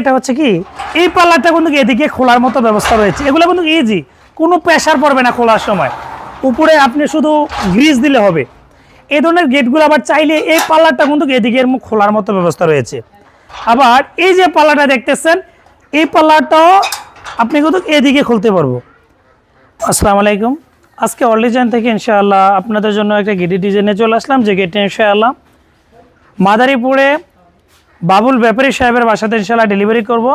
এটা হচ্ছে কি? এই পাল্লাটা কিন্তু এদিকে খোলার মতো ব্যবস্থা রয়েছে। এগুলো কিন্তু ইজি কোনো প্রেশার পড়বে না খোলার সময়। উপরে আপনি শুধু গ্রিজ দিলে হবে। এই ধরনের গেটগুলো আবার চাইলে এই পাল্লাটা কিন্তু এদিকে খোলার মতো ব্যবস্থা রয়েছে। আবার এই যে পাল্লাটা দেখতেছেন, এই পাল্লাটাও আপনি কিন্তু এদিকে খুলতে পারব। আসসালামু আলাইকুম। আজকে অল ডিজাইন থেকে ইনশাআল্লাহ আপনাদের জন্য একটা গেটের ডিজাইনে চলে আসলাম। যে গেটে ইনশাআল্লাহ মাদারীপুরে বাবুল ব্যাপারী সাহেবের বাসাতে ইনশাআল্লাহ ডেলিভারি করব।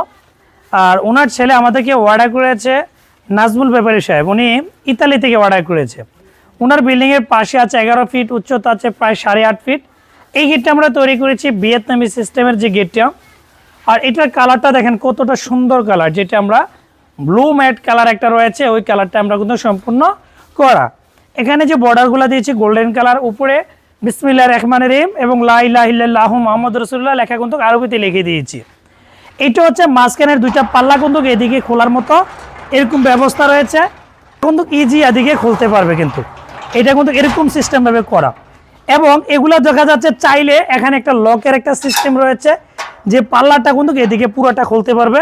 আর ওনার ছেলে আমাদেরকে অর্ডার করেছে নাজমুল ব্যাপারী সাহেব। উনি ইতালি থেকে অর্ডার করেছে। ওনার বিল্ডিংয়ের পাশে আছে এগারো ফিট উচ্চতা আছে প্রায় সাড়ে আট ফিট এই গেটটা আমরা তৈরি করেছি ভিয়েতনামি সিস্টেমের যে গেটটা আর এটার কালারটা দেখেন কতটা সুন্দর কালার যেটা আমরা ব্লু ম্যাট কালার একটা রয়েছে, ওই কালারটা আমরা কিন্তু সম্পূর্ণ করা। এখানে যে বর্ডারগুলো দিয়েছি গোল্ডেন কালার উপরে বিসমিল্লা রহমান রহিম এবং লাহ মোহাম্মদ রসুল্লাহ লেখা কিন্তু আরবিতে লিখে দিয়েছি। এটা হচ্ছে মাঝখানের দুইটা পাল্লা কিন্তু এদিকে খোলার মতো। এরকম ব্যবস্থা রয়েছে। কিন্তু ইজি এদিকে খুলতে পারবে কিন্তু। এটা কিন্তু এরকম সিস্টেমভাবে করা। এবং এগুলো দেখা যাচ্ছে চাইলে এখানে একটা লকের একটা সিস্টেম রয়েছে, যে পাল্লাটা কিন্তু এদিকে পুরোটা খুলতে পারবে।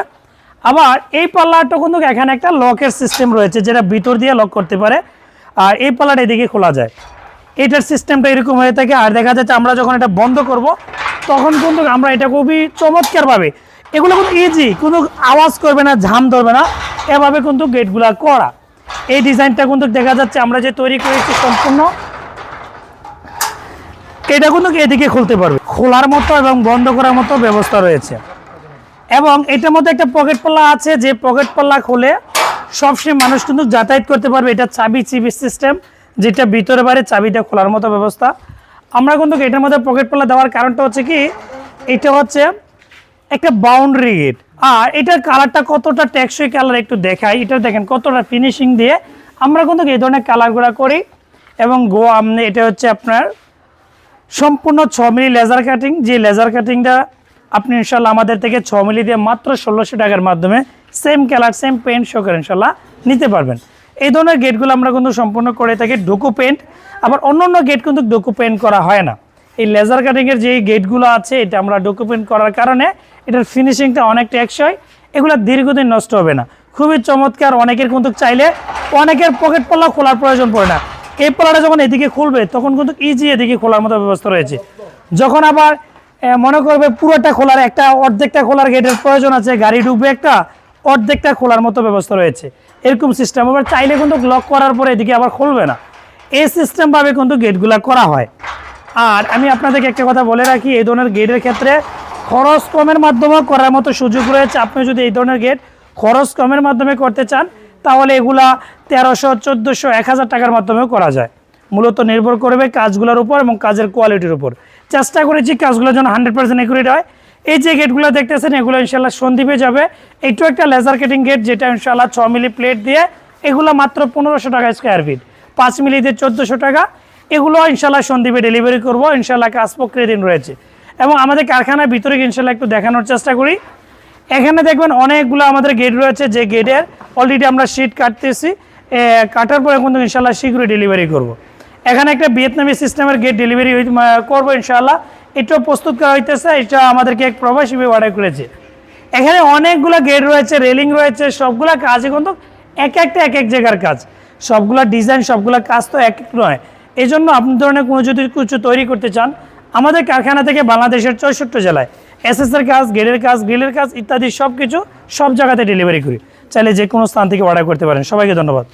আবার এই পাল্লাটা কিন্তু এখানে একটা লকের সিস্টেম রয়েছে, যেটা ভিতর দিয়ে লক করতে পারে। আর এই পাল্লাটা এদিকে খোলা যায়। এটার সিস্টেমটা এরকম হয়ে থাকে। আর দেখা যাচ্ছে আমরা যখন এটা বন্ধ করব, তখন কিন্তু আমরা এটা খুবই চমৎকারভাবে, এগুলো কিন্তু ইজি কোনো আওয়াজ করবে না, ঝাম ধরবে না, এভাবে কিন্তু গেটগুলা করা। এই ডিজাইনটা কিন্তু দেখা যাচ্ছে আমরা যে তৈরি করেছি সম্পূর্ণ, এটা কিন্তু এদিকে খুলতে পারবে। খোলার মতো এবং বন্ধ করার মতো ব্যবস্থা রয়েছে। এবং এটার মধ্যে একটা পকেট পাল্লা আছে, যে পকেট পাল্লা খুলে সবসময় মানুষ কিন্তু যাতায়াত করতে পারবে। এটা চাবি চিবি সিস্টেম যেটা ভিতরে বাইরে চাবিটা খোলার মতো ব্যবস্থা। আমরা কিন্তু এটার মধ্যে পকেট পাল্লা দেওয়ার কারণটা হচ্ছে কি, এটা হচ্ছে একটা বাউন্ডারি গেট আর এটার কালারটা কতটা টেকসই কালার একটু দেখাই, এটা দেখেন কতটা ফিনিশিং দিয়ে আমরা কিন্তু এই ধরনের কালারগুলো করি। এবং গো আমনে এটা হচ্ছে আপনার সম্পূর্ণ ছ মিলি লেজার কাটিং যে লেজার কাটিংটা আপনি ইনশাল্লাহ আমাদের থেকে ছ মিলি দিয়ে মাত্র ষোলোশো টাকার মাধ্যমে same colour same paint show করে ইনশাল্লাহ নিতে পারবেন। এই ধরনের গেটগুলো আমরা কিন্তু সম্পূর্ণ করে থাকি ডোকো পেন্ট আবার অন্য অন্য গেট কিন্তু ডোকো পেন্ট করা হয় না। এই লেজার কাটিংয়ের যে গেটগুলো আছে, এটা আমরা ডোকো পেন্ট করার কারণে এটার ফিনিশিংটা অনেক টেকসই এগুলো দীর্ঘদিন নষ্ট হবে না। খুবই চমৎকার, অনেকের কিন্তু চাইলে অনেকের পকেট পাল্লা খোলার প্রয়োজন পড়ে না। এই পাল্লাটা যখন এদিকে খুলবে, তখন কিন্তু ইজি এদিকে খোলার মতো ব্যবস্থা রয়েছে। যখন আবার মনে করবে পুরোটা খোলার, একটা অর্ধেকটা খোলার গেটের প্রয়োজন আছে, গাড়ি ঢুকবে একটা, অর্ধেকটা খোলার মতো ব্যবস্থা রয়েছে। এরকম সিস্টেম আবার চাইলে কিন্তু লক করার পরে এদিকে আবার খুলবে না। এই সিস্টেমভাবে কিন্তু গেটগুলা করা হয়। আর আমি আপনাদেরকে একটা কথা বলে রাখি, এই ধরনের গেটের ক্ষেত্রে খরচ কমের মাধ্যমেও করার মতো সুযোগ রয়েছে। আপনি যদি এই ধরনের গেট খরচ কমের মাধ্যমে করতে চান, তাহলে এগুলা তেরোশো, চোদ্দোশো, এক হাজার টাকার মাধ্যমেও করা যায়। মূলত নির্ভর করবে কাজগুলোর উপর এবং কাজের কোয়ালিটির উপর। চেষ্টা করেছি কাজগুলো যেন হান্ড্রেড পার্সেন্ট একুরেট হয়। এই যে গেটগুলো দেখতেছেন, এগুলো ইনশাল্লাহ সন্দীপে যাবে। এইটু একটা লেজার কাটিং গেট যেটা ইনশাল্লাহ ছ মিলি প্লেট দিয়ে, এগুলো মাত্র পনেরোশো টাকা স্কোয়ার ফিট পাঁচ মিলি দিয়ে চোদ্দোশো টাকা। এগুলো ইনশাল্লাহ সন্দীপে ডেলিভারি করব। ইনশাল্লাহ কাজ প্রক্রিয়া দিন রয়েছে। এবং আমাদের কারখানার ভিতরে ইনশাল্লাহ একটু দেখানোর চেষ্টা করি। এখানে দেখবেন অনেকগুলো আমাদের গেট রয়েছে, যে গেটের অলরেডি আমরা শিট কাটতেছি। কাটার পরে কিন্তু ইনশাল্লাহ শীঘ্রই ডেলিভারি করব। এখানে একটা ভিয়েতনামি সিস্টেমের গেট ডেলিভারি করব ইনশাল্লাহ এটাও প্রস্তুত করা হইতেছে এটা আমাদেরকে এক প্রবাসী অর্ডার করেছে। এখানে অনেকগুলো গেট রয়েছে রেলিং রয়েছে, সবগুলা কাজে কিন্তু এক একটা এক এক জায়গার কাজ। সবগুলা ডিজাইন সবগুলা কাজ তো এক এক নয়। এই জন্য আপনি ধরনের কোনো যদি কিছু তৈরি করতে চান, আমাদের কারখানা থেকে বাংলাদেশের চৌষট্টি জেলায় এসএসের কাজ গেটের কাজ গ্রিলের কাজ ইত্যাদি সব কিছু সব জায়গাতে ডেলিভারি করি। চাইলে যে কোনো স্থান থেকে অর্ডার করতে পারেন। সবাইকে ধন্যবাদ।